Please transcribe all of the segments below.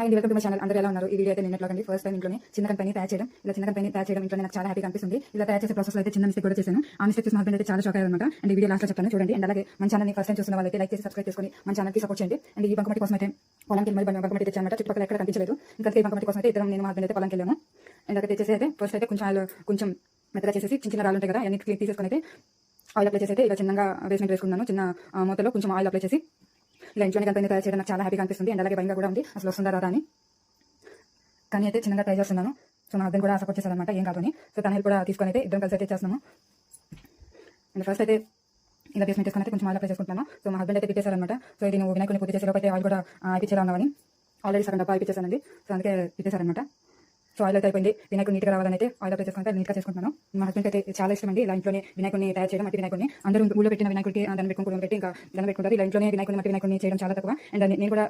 High అండి welcome to my channel అందరూ ఎలా ఉన్నారు? ఈ వీడియో అయితే నిన్నట్లో అండి ఫస్ట్ టైం ఇంట్లోనే చిన్న కంపెనీ తయారు చేయడం. ఇలా చిన్న కంపెనీ తయారు చేయడం ఇంట్లో నాకు చాలా హ్యాపీ అనిపిస్తుంది. ఇలా తయారు చేసే ప్రాసెస్ అయితే చిన్న మిస్టేక్ కూడా చేశాను. ఆ మిస్టేక్ చూసిన హస్బెండ్ అయితే చాలా షాక్ అయ్యారన్నమాట. అండ్ వీడియో లాస్ట్లో చెప్తాను. చూడండి. అండ్ అలాగే మన ఛానల్ని ఫస్ట్ టైం చూసిన వాళ్ళైతే లైక్ చేసి సబ్స్క్రైబ్ చేసుకొని మన ఛానల్కి సపోర్ట్ చేయండి. అండ్ ఈ బంకమటి కోసం అయితే పొలంకి మరి బంకమటి తెచ్చానమాట చుట్టుపక్కల ఎక్కడ కనిపించలేదు. ఇంకా ఈ బంకమటి కోసం అయితే ఇద్దరం నేను హస్బెండ్ అయితే పొలంకి వెళ్ళాము. అండ్ అక్కడ తెచ్చేసి అయితే ఫస్ట్ అయితే కొంచెం కొంచెం మెత్తగా చేసేసి చిన్న చిన్న రాళ్ళు ఉంటాయి కదా అన్ని క్లీన్ తీసేసుకొని అయితే ఆయిల్ అప్లై చేసి అయితే ఇలా చిన్నగా బేస్మెంట్ వేసుకున్నాను. చిన్న మూతలో కొంచెం ఆయిల్ అప్లై చేసి ఇలా ఇంట్లోనే కంపెనీ తయారు చేయడం నాకు చాలా హ్యాపీగా అనిపిస్తుంది. అండ్ అలాగే భయంగా కూడా ఉంది. అసలు వస్తుందా రాదా అని. కానీ అయితే చిన్నగా ట్రై చేస్తున్నాను. సో మా హస్బెండ్ కూడా సపోర్ట్ అనమాట ఏం కాదు సో తన హెల్ప్ కూడా తీసుకొని అయితే ఇద్దరం కలిసి అయితే చేస్తున్నాము. అండ్ ఫస్ట్ అయితే ఇలా బేస్మెంట్ చేసుకుని అయితే కొంచెం అలా అప్లై చేసుకుంటున్నాను సో మా హస్బెండ్ అయితే పెట్టేశారనమాట సో ఇది నువ్వు వినాయకుని పూర్తి చేసే లోపు అయితే ఆయిల్ కూడా ఇప్పించేలా ఉన్నామని ఆల్రెడీ సగం డబ్బా ఇప్పించేసానండి సో అందుకే పెట్టేశారనమాట సో ఆయిల్ అయితే అయిపోయింది. వినాయకుడు నీట్గా రావాలని అయితే ఆయిల్ అప్లై చేసుకుంటే నీట్గా చేసుకుంటున్నాను. మా హస్బెండ్ అయితే చాలా ఇష్టం అండి ఇలా ఇంట్లోనే వినాయకుడిని తయారు చేయడం మట్టి వినాయకుడిని. అందరూ ఊళ్ళో పెట్టిన వినాయకుడికి దాన్ని పెట్టుకుని పెట్టి ఇంకా దాన్ని పెట్టుకుంటారు. ఇలా ఇంట్లోనే వినాయకుడిని మట్టి వినాయకుడిని చేయడం చాలా తక్కువ. అండ్ నేను కూడా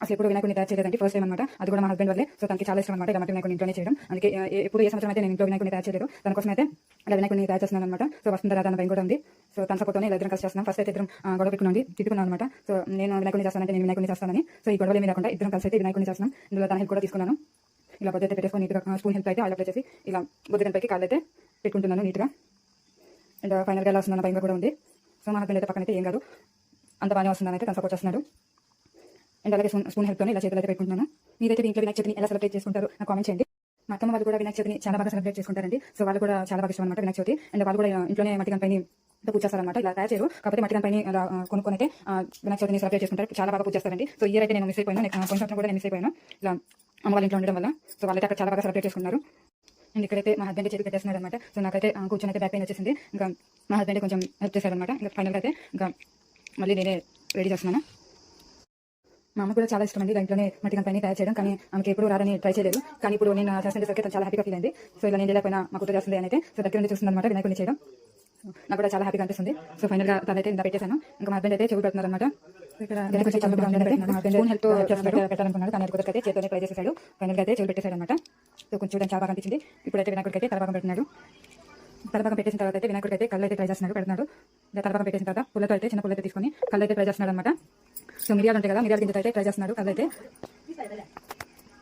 అసలు ఎప్పుడు వినాయకుడిని తయారు చేయలేదండి. ఫస్ట్ టైం అనమాట అది కూడా మా హస్బెండ్ వల్లే. సో తనకి చాలా ఇష్టం అనమాట ఇలా మట్టి వినాయకుడిని ఇంట్లోనే చేయడం. అందుకే ఎప్పుడు ఏ సంవత్సరం అయితే నేను ఇంట్లో వినాయకుడిని తయారు చేయలేదు. దానికోసం అయితే ఇలా వినాయకుడిని తయారు చేస్తున్నాను అనమాట సో వస్తుంది రాదా భయం కూడా ఉంది. సో తన సపోర్ట్తోనే ఇలా ఇద్దరం కలిసి చేస్తున్నాం. ఫస్ట్ అయితే ఇద్దరం ఆ, గొడవ పెట్టుకున్నాండి తిట్టుకున్నాను అనమాట సో నేను వినాయకుడిని చేస్తానంటే నేను వినాయకుడిని చేస్తానని. సో ఈ గొడవలు ఏమి లేకుండా ఇద్దరం కలిసి అయితే వినాయకుడిని చేస్తున్నాం. ఇందులో తన హెల్ప్ కూడా తీసుకున్నాను. ఇలా బొద్దు అయితే పెట్టేసుకొని నీట్గా స్పూన్ హెల్ప్ అయితే ఆయిల్ అప్లై చేసి ఇలా బొద్దు పైకి కాళ్ళు అయితే పెట్టుకుంటున్నాను నీట్గా. అండ్ ఫైనల్గా ఎలా వస్తుందన్న భయంగా కూడా ఉంది. సో మా హస్బెండ్ అయితే పక్కన అయితే ఏం కాదు. అంత బాగానే వస్తుందని అయితే తను సపోర్ట్ చేస్తున్నాడు. అండ్ అలాగే స్పూన్ స్పూన్ హెల్ప్తో ఇలా చేతులు అయితే పెట్టుకుంటున్నాను. మీరైతే ఇంట్లో వినాయక చవితిని ఎలా సెలబ్రేట్ చేసుకుంటారు నాకు కామెంట్ చేయండి. మా అత్తమ్మ వాళ్ళు కూడా వినాయక చవితిని చాలా బాగా సెలబ్రేట్ చేసుకుంటారండి. సో వాళ్ళు కూడా చాలా బాగా ఇష్టం అనమాట వినాయక చవితి. అండ్ వాళ్ళు కూడా ఇంట్లోనే మట్టి పైన పూజ చేస్తారనమాట ఇలా తయారు చేయరు. కాకపోతే మట్టి పైన అలా కొనుక్కొని అయితే వినాయక చవితిని సెలబ్రేట్ చేసుకుంటారు. చాలా బాగా పూజ చేస్తారండి. సో ఇయర్ అయితే నేను మిస్ అయిపోయాను. కొంచెం కూడా నేను మిస్ అయిపోయాను. ఇలా అమ్మ వాళ్ళ ఇంట్లో ఉండడం వల్ల సో వాళ్ళైతే అక్కడ చాలా బాగా సెలబ్రేట్ చేసుకున్నారు. అండ్ ఇక్కడైతే మా హస్బెండ్ చేతికి పెట్టేస్తున్నారు అనమాట సో నాకైతే కూర్చొని అయితే బ్యాక్ పెయిన్ వచ్చేసింది. ఇంకా మా హస్బెండ్ కొంచెం హెల్ప్ చేశారనమాట ఇంకా ఫైనల్గా అయితే ఇంకా మళ్ళీ నేనే రెడీ చేస్తున్నాను. మా అమ్మ కూడా చాలా ఇష్టం అండి. ఇంట్లోనే మట్టి కంపెనీ తయారు చేయడం. కానీ ఆమెకి ఎప్పుడు రాదని ట్రై చేయలేదు. కానీ ఇప్పుడు నేను చేస్తుంటే తను చాలా హ్యాపీగా ఫీల్ అయింది. సో ఇలా నేను లేకపోయినా మా కుటుంబ చేస్తుంది అని అయితే సో దగ్గర నుండి చూస్తుంది అనమాట వినాయకుడిని చేయడం. నాకు కూడా చాలా హ్యాపీగా అనిపిస్తుంది. సో ఫైనల్గా తనైతే ఇంత పెట్టేశాను. ఇంకా మా హస్బెండ్ అయితే చెవి పెడుతున్నారు అనమాట పెట్టాలనుకున్నాడు కానీ కుదరకైతే చేతితోనే ట్రై చేసేసాడు ఫైనల్గా అయితే చెవి పెట్టేశాడు అనమాట సో కొంచెం చూడడానికి చాలా బాగా అనిపించింది ఇప్పుడైతే వినాయకుడికి అయితే తలభాగం పెట్టినాడు. తలభాగం పెట్టేసిన తర్వాత అయితే వినాయకుడికి అయితే కళ్ళు అయితే ట్రై చేస్తున్నాడు పెడుతున్నాడు. తలభాగం పెట్టేసిన తర్వాత పుల్లతో అయితే చిన్న పుల్లతో తీసుకొని కళ్ళు అయితే ట్రై చేస్తున్నాడు అనమాట సో మిరియాలు ఉంటాయి కదా మిరియాల గింజ అయితే ట్రై చేస్తున్నాడు కళ్ళు అయితే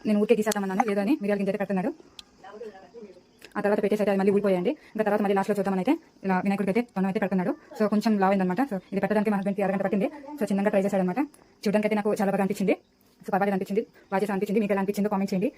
నేను ఊరికే తీసేద్దామన్నాను లేదని మిరియాల గింజ అయితే పెడుతున్నాడు. ఆ తర్వాత పెట్టేసి అయితే అది మళ్ళీ ఊడిపోయాయండి. ఇంకా తర్వాత మళ్ళీ లాస్ట్లో చూద్దామని అయితే ఇలా వినాయకుడికి అయితే తను అయితే పెడుతున్నాడు. సో కొంచెం లావైందనమాట సో ఇది పెట్టడానికి మా హస్బెండ్కి అరగంట పట్టింది. సో చిన్నగా ట్రై చేశాడు అనమాట చూడడానికి అయితే నాకు చాలా బాగా అనిపించింది. సో పర్వాలేదు అనిపించింది. బాగా అనిపించింది. మీకు ఎలా అనిపించిందో కామెంట్ చేయండి.